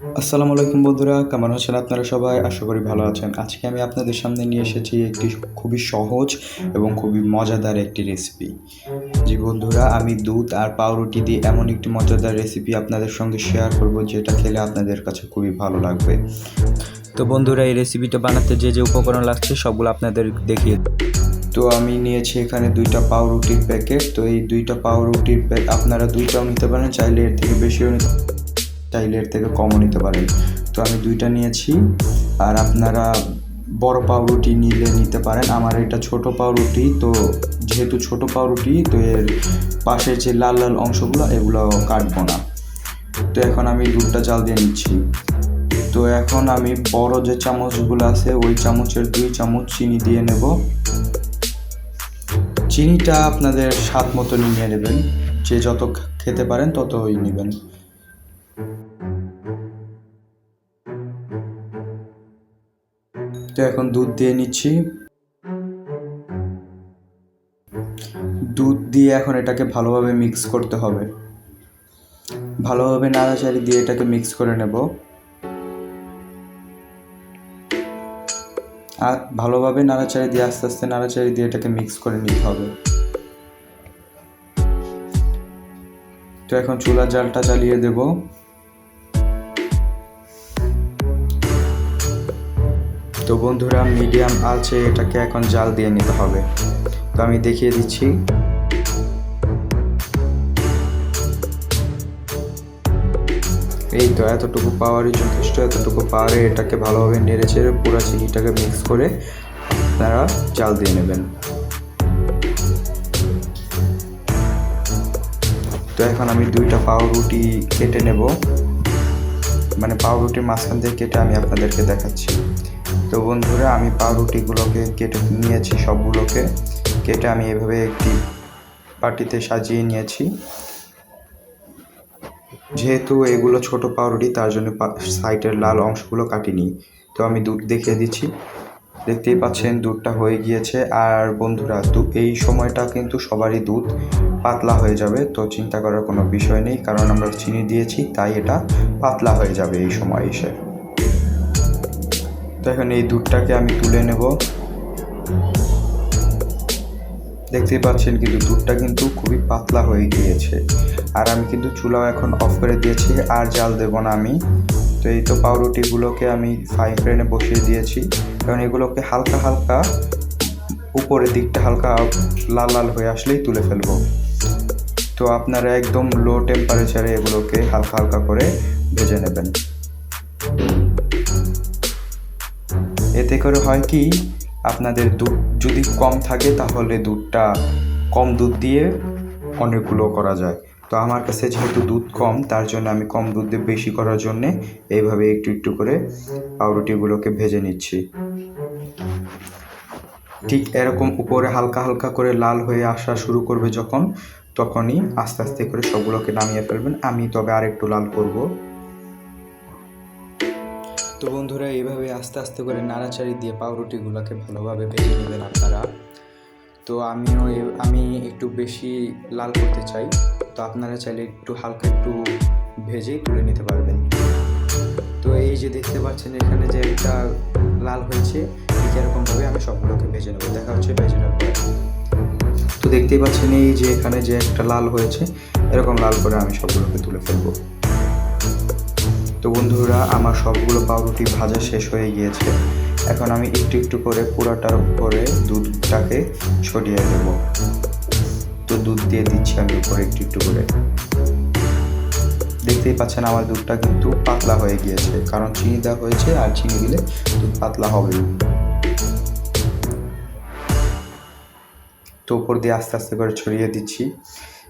আসসালামু আলাইকুম বন্ধুরা, কেমন আছেন আপনারা সবাই? আশা করি ভালো আছেন। আজকে আমি আপনাদের সামনে নিয়ে এসেছি একটি খুবই সহজ এবং খুবই মজাদার একটি রেসিপি জি বন্ধুরা, আমি দুধ আর পাউরুটি দিয়ে এমন একটি মজাদার রেসিপি আপনাদের সঙ্গে শেয়ার করব, যেটা খেলে আপনাদের কাছে খুবই ভালো লাগবে। তো বন্ধুরা, এই রেসিপিটা বানাতে যে যে উপকরণ লাগছে, সবগুলো আপনাদের দেখিয়ে তো আমি নিয়েছি এখানে দুইটা পাউরুটির প্যাকেট তো এই দুইটা পাউরুটির প্যাক আপনারা দুইটাও নিতে পারেন, চাইলে এর থেকে বেশিও নিতে চাইলে এর থেকে কমও নিতে পারেন। তো আমি দুইটা নিয়েছি। আর আপনারা বড় পাউরুটি নিলে নিতে পারেন। আমার এটা ছোট পাউরুটি, তো যেহেতু ছোট পাউরুটি, তো এর পাশের যে লাল লাল অংশগুলো, এগুলো কাটবো না। তো এখন আমি দুধটা জাল দিয়ে নিচ্ছি। তো এখন আমি বড় যে চামচগুলো আছে, ওই চামচের দুই চামচ চিনি দিয়ে নেব। চিনিটা আপনাদের স্বাদ মতো নিয়ে নেবেন। যে যত খেতে পারেন, ততই নেবেন। তো এখন দুধ দিয়ে নিচ্ছি। দুধ দিয়ে এখন এটাকে ভালোভাবে মিক্স করতে হবে। ভালোভাবে নাড়াচাড়ি দিয়ে এটাকে মিক্স করে নেব। আর ভালোভাবে নাড়াচাড়ি দিয়ে আস্তে আস্তে নাড়াচাড়ি দিয়ে এটাকে মিক্স করে নিতে হবে। তো এখন চুলার জালটা চালিয়ে দেব। তো বন্ধুরা মিডিয়াম আছে, এটাকে এখন জাল দিয়ে নিতে হবে। তো আমি দেখিয়ে দিচ্ছি। এই তো, এতটুকু পাওয়ারই যথেষ্ট, এতটুকু পাওয়ারে এটাকে ভালোভাবে নেড়ে চেড়ে পুরো চিনিটাকে মিক্স করে আপনারা জাল দিয়ে নেবেন। তো এখন আমি দুইটা পাউরুটি কেটে নেব। মানে পাউরুটির মাঝখান থেকে কেটে আমি আপনাদেরকে দেখাচ্ছি। তো বন্ধুরা, আমি পাউরুটিগুলোকে কেটে নিয়েছি, সবগুলোকে। কেটে আমি এভাবে একটি বাটিতে সাজিয়ে নিয়েছি। যেহেতু এগুলো ছোট পাউরুটি তার জন্য সাইডের লাল অংশগুলো কাটিনি। তো আমি দুধ দেখিয়ে দিচ্ছি। দেখতেই পাচ্ছেন, দুধটা হয়ে গিয়েছে। আর বন্ধুরা এই সময়টা কিন্তু সবারই দুধ পাতলা হয়ে যাবে, তো চিন্তা করার কোনো বিষয় নেই, কারণ আমরা চিনি দিয়েছি, তাই এটা পাতলা হয়ে যাবে এই সময় এসে। এখন এই দুধটাকে আমি তুলে নেব। দেখতেই পাচ্ছেন কিন্তু দুধটা কিন্তু খুবই পাতলা হয়ে গিয়েছে। আর আমি কিন্তু চুলাও এখন অফ করে দিয়েছি, আর জাল দেব না আমি। তো এই তো পাউরুটিগুলোকে আমি ফ্রাই প্যানে বসিয়ে দিয়েছি। কারণ এগুলোকে হালকা হালকা উপরের দিকটা হালকা লাল লাল হয়ে আসলেই তুলে ফেলব। তো আপনারা একদম লো টেম্পারেচারে এগুলোকে হালকা হালকা করে ভেজে নেবেন। এতে করে হয় কি, আপনাদের দুধ যদি কম থাকে তাহলে দুধটা কম দুধ দিয়ে অনেকগুলো করা যায়। তো আমার কাছে যেহেতু দুধ কম, তার জন্য আমি কম দুধ দিয়ে বেশি করার জন্যে এইভাবে একটু একটু করে পাউরুটিগুলোকে ভেজে নিচ্ছি। ঠিক এরকম উপরে হালকা হালকা করে লাল হয়ে আসা শুরু করবে যখন, তখনই আস্তে আস্তে করে সবগুলোকে নামিয়ে ফেলবেন। আমি তবে আর একটু লাল করব। তো বন্ধুরা এইভাবে আস্তে আস্তে করে নাড়াচাড়ি দিয়ে পাউরুটিগুলোকে ভালোভাবে ভেজে নেবেন আপনারা। তো আমিও আমি একটু বেশি লাল করতে চাই, তো আপনারা চাইলে একটু হালকা একটু ভেজেই তুলে নিতে পারবেন। তো এই যে দেখতে পাচ্ছেন, এখানে যে একটা লাল হয়েছে, ঠিক এরকমভাবে আমি সবগুলোকে ভেজে নেব। দেখা হচ্ছে ভেজে পরে। তো দেখতেই পাচ্ছেন, এই যে এখানে যে একটা লাল হয়েছে, এরকম লাল করে আমি সবগুলোকে তুলে ফেলব। বন্ধুরা, আমার সবগুলো পাউরুটি ভাজা শেষ হয়ে গিয়েছে। এখন আমি একটু একটু করে পুরাটার উপরে দুধটাকে ছড়িয়ে দেব। তো দুধ দিয়ে দিচ্ছি আমি উপরে একটু একটু করে। দেখতেই পাচ্ছেন আমার দুধটা কিন্তু পাতলা হয়ে গিয়েছে, কারণ চিনি দেওয়া হয়েছে আর চিনি দিলে দুধ পাতলা হবে। তো উপর দিয়ে আস্তে আস্তে করে ছড়িয়ে দিচ্ছি,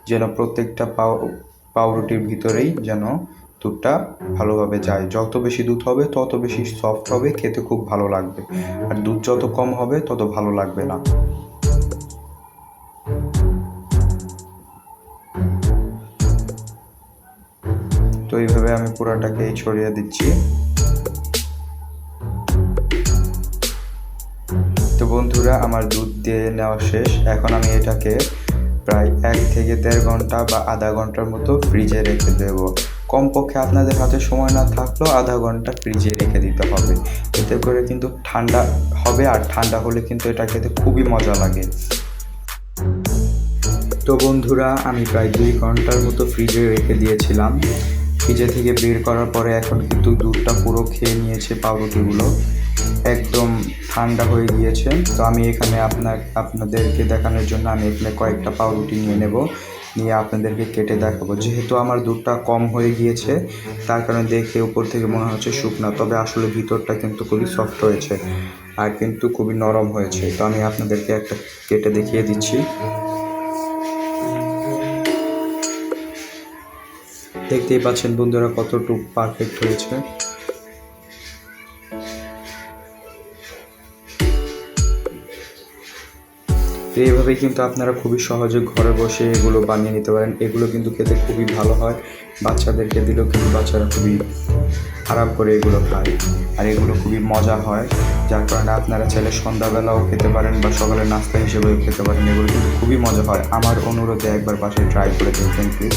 যেন প্রত্যেকটা পাউ পাউরুটির ভিতরেই যেন দুধটা ভালোভাবে যায়। যত বেশি দুধ হবে, তত বেশি সফট হবে, খেতে খুব ভালো লাগবে। আর দুধ যত কম হবে, তত ভালো লাগবে না। তো এইভাবে আমি পুরাটাকে ছড়িয়ে দিচ্ছি। তো বন্ধুরা, আমার দুধ দিয়ে নেওয়া শেষ। এখন আমি এটাকে প্রায় এক থেকে দেড় ঘণ্টা বা আধা ঘণ্টার মতো ফ্রিজে রেখে দেবো। কমপক্ষে আপনাদের হাতে সময় না থাকলেও আধা ঘণ্টা ফ্রিজে রেখে দিতে হবে। এতে করে কিন্তু ঠান্ডা হবে আর ঠান্ডা হলে কিন্তু এটা খেতে খুবই মজা লাগে। তো বন্ধুরা, আমি প্রায় দুই ঘণ্টার মতো ফ্রিজে রেখে দিয়েছিলাম। ফ্রিজে থেকে বের করার পরে এখন কিন্তু দুধটা পুরো খেয়ে নিয়েছে পাউরুটিগুলো। একদম ঠান্ডা হয়ে গিয়েছে। তো আমি এখানে আপনার, আপনাদেরকে দেখানোর জন্য আমি এখানে কয়েকটা পাউরুটি নিয়ে নেব। নিয়ে আপনাদেরকে কেটে দেখাবো। যেহেতু আমার দুধটা কম হয়ে গিয়েছে, তার কারণে দেখে উপর থেকে মনে হচ্ছে শুকনা, তবে আসলে ভিতরটা কিন্তু খুবই সফট হয়েছে আর কিন্তু খুবই নরম হয়েছে। তো আমি আপনাদেরকে একটা কেটে দেখিয়ে দিচ্ছি। দেখতেই পাচ্ছেন বন্ধুরা কতটুকু পারফেক্ট হয়েছে। তো এইভাবে কিন্তু আপনারা খুবই সহজে ঘরে বসে এগুলো বানিয়ে নিতে পারেন। এগুলো কিন্তু খেতে খুবই ভালো হয়। বাচ্চাদেরকে দিলেও কিন্তু বাচ্চারা খুবই আরাম করে এগুলো খায় আর এগুলো খুবই মজা হয়। যার কারণে আপনারা চাইলে সন্ধ্যাবেলাও খেতে পারেন বা সকালে নাস্তা হিসেবেও খেতে পারেন। এগুলো কিন্তু খুবই মজা হয়। আমার অনুরোধে একবার বাসায় ট্রাই করে দেখবেন প্লিজ।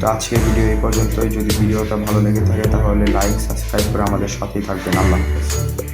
তো আজকের ভিডিও এই পর্যন্তই। যদি ভিডিওটা ভালো লেগে থাকে তাহলে লাইক, সাবস্ক্রাইব করে আমাদের সাথেই থাকবেন। আল্লাহ হাফেজ।